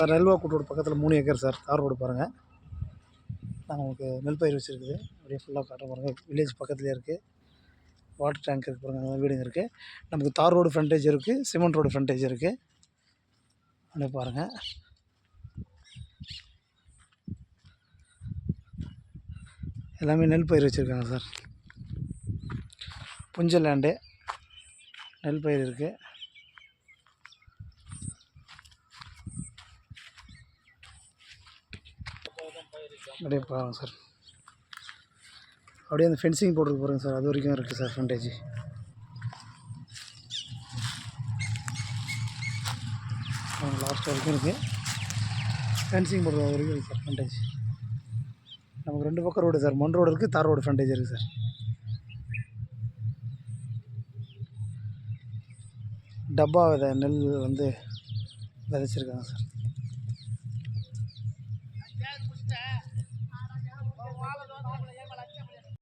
Sir Nelva கூட்டோட பக்கத்தில் மூணு acre sir தார் ரோடு பாருங்கள் நாங்கள் உங்களுக்கு நெல் பயிர் வச்சுருக்குது. அப்படியே ஃபுல்லாக காட்ட பாருங்கள் வில்லேஜ் பக்கத்துலேயே இருக்குது வாட்டர் டேங்க் இருக்குது பாருங்கள் அங்கே வீடுங்க இருக்குது நமக்கு தார் ரோடு ஃப்ரண்டேஜ் இருக்குது சிமெண்ட் ரோடு ஃப்ரண்டேஜ் இருக்குது அப்படியே பாருங்கள் எல்லாமே நெல் பயிர் வச்சுருக்காங்க சார். புஞ்ச லேண்டு நெல் பயிர் இருக்குது அப்படியே போகலாம் சார். அப்படியே அந்த ஃபென்சிங் போட்டுருக்கு பாருங்க சார். அது வரைக்கும் இருக்குது சார் ஃப்ரண்டேஜ் லாஸ்ட் வரைக்கும் இருக்குது ஃபென்சிங் போடுறது அது வரைக்கும் இருக்குது சார் ஃப்ரண்டேஜ் நமக்கு ரெண்டு பக்கம் ரோடு சார். மண் ரோடு இருக்குது தார் ரோடு ஃப்ரண்டேஜ் இருக்குது சார். டப்பா விதை நெல் வந்து விதைச்சிருக்காங்க சார். தேவை முடிச்சேன்